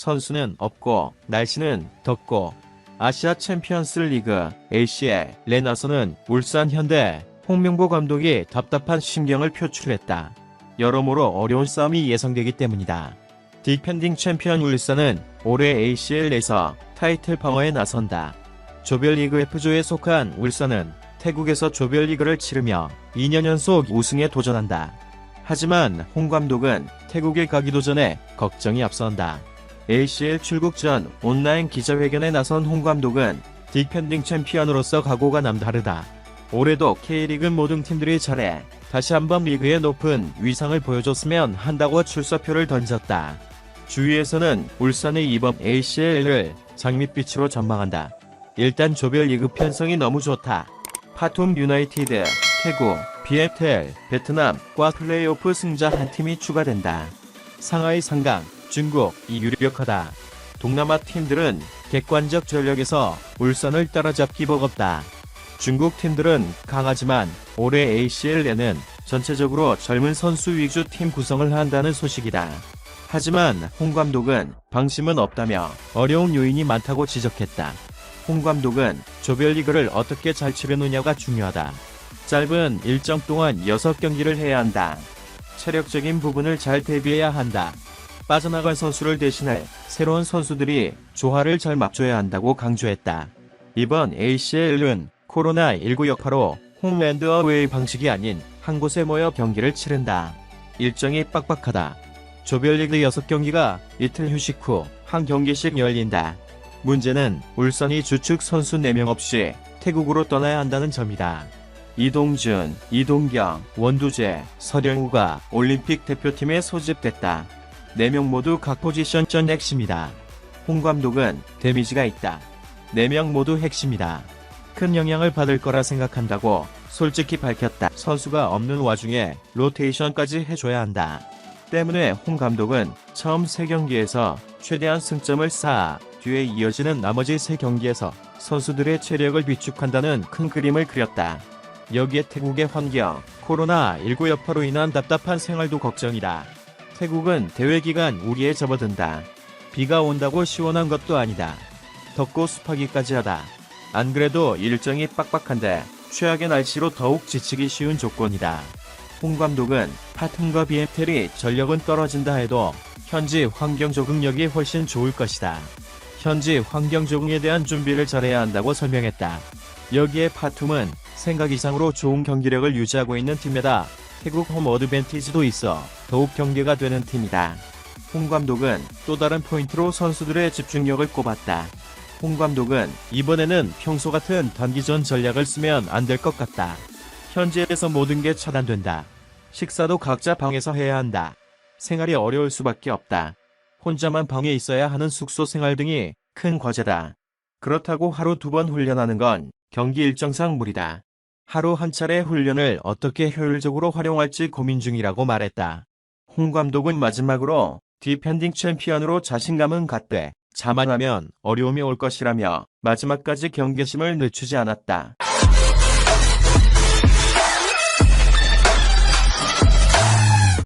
선수는 없고 날씨는 덥고 아시아 챔피언스 리그 ACL에 나서는 울산 현대 홍명보 감독이 답답한 심경을 표출했다. 여러모로 어려운 싸움이 예상되기 때문이다. 디펜딩 챔피언 울산은 올해 ACL에서 타이틀 방어에 나선다. 조별리그 F조에 속한 울산은 태국에서 조별리그를 치르며 2년 연속 우승에 도전한다. 하지만 홍 감독은 태국에 가기도 전에 걱정이 앞선다. ACL 출국 전 온라인 기자회견에 나선 홍 감독은 디펜딩 챔피언으로서 각오가 남다르다. 올해도 K리그 모든 팀들이 잘해 다시 한번 리그의 높은 위상을 보여줬으면 한다고 출사표를 던졌다. 주위에서는 울산의 이번 ACL을 장밋빛으로 전망한다. 일단 조별 리그 편성이 너무 좋다. 파툼 유나이티드, 태국, 비에텔, 베트남과 플레이오프 승자 한 팀이 추가된다. 상하이 상강, 중국이 유력하다. 동남아 팀들은 객관적 전력에서 울산을 따라잡기 버겁다. 중국 팀들은 강하지만 올해 ACL에는 전체적으로 젊은 선수 위주 팀 구성을 한다는 소식이다. 하지만 홍 감독은 방심은 없다며 어려운 요인이 많다고 지적했다. 홍 감독은 조별리그를 어떻게 잘 치르느냐가 중요하다. 짧은 일정 동안 6경기를 해야 한다. 체력적인 부분을 잘 대비해야 한다. 빠져나갈 선수를 대신할 새로운 선수들이 조화를 잘 맞춰야 한다고 강조했다. 이번 ACL은 코로나19 여파로 홈랜드 어웨이 방식이 아닌 한 곳에 모여 경기를 치른다. 일정이 빡빡하다. 조별리그 6경기가 이틀 휴식 후 한 경기씩 열린다. 문제는 울산이 주축 선수 4명 없이 태국으로 떠나야 한다는 점이다. 이동준, 이동경, 원두재, 서령우가 올림픽 대표팀에 소집됐다. 4명 모두 각 포지션 전 핵심이다. 홍 감독은 데미지가 있다. 4명 모두 핵심이다. 큰 영향을 받을 거라 생각한다고 솔직히 밝혔다. 선수가 없는 와중에 로테이션까지 해줘야 한다. 때문에 홍 감독은 처음 3경기에서 최대한 승점을 쌓아 뒤에 이어지는 나머지 3경기에서 선수들의 체력을 비축한다는 큰 그림을 그렸다. 여기에 태국의 환경, 코로나19 여파로 인한 답답한 생활도 걱정이다. 태국은 대회 기간 우리에 접어든다. 비가 온다고 시원한 것도 아니다. 덥고 습하기까지 하다. 안 그래도 일정이 빡빡한데 최악의 날씨로 더욱 지치기 쉬운 조건이다. 홍 감독은 파튼과 비엠텔이 전력은 떨어진다 해도 현지 환경 적응력이 훨씬 좋을 것이다. 현지 환경 적응에 대한 준비를 잘해야 한다고 설명했다. 여기에 파툼은 생각 이상으로 좋은 경기력을 유지하고 있는 팀에다 태국 홈 어드밴티지도 있어 더욱 경계가 되는 팀이다. 홍 감독은 또 다른 포인트로 선수들의 집중력을 꼽았다. 홍 감독은 이번에는 평소 같은 단기전 전략을 쓰면 안 될 것 같다. 현지에서 모든 게 차단된다. 식사도 각자 방에서 해야 한다. 생활이 어려울 수밖에 없다. 혼자만 방에 있어야 하는 숙소 생활 등이 큰 과제다. 그렇다고 하루 두 번 훈련하는 건 경기 일정상 무리다. 하루 한 차례 훈련을 어떻게 효율적으로 활용할지 고민 중이라고 말했다. 홍 감독은 마지막으로 디펜딩 챔피언으로 자신감은 갖되 자만하면 어려움이 올 것이라며 마지막까지 경계심을 늦추지 않았다.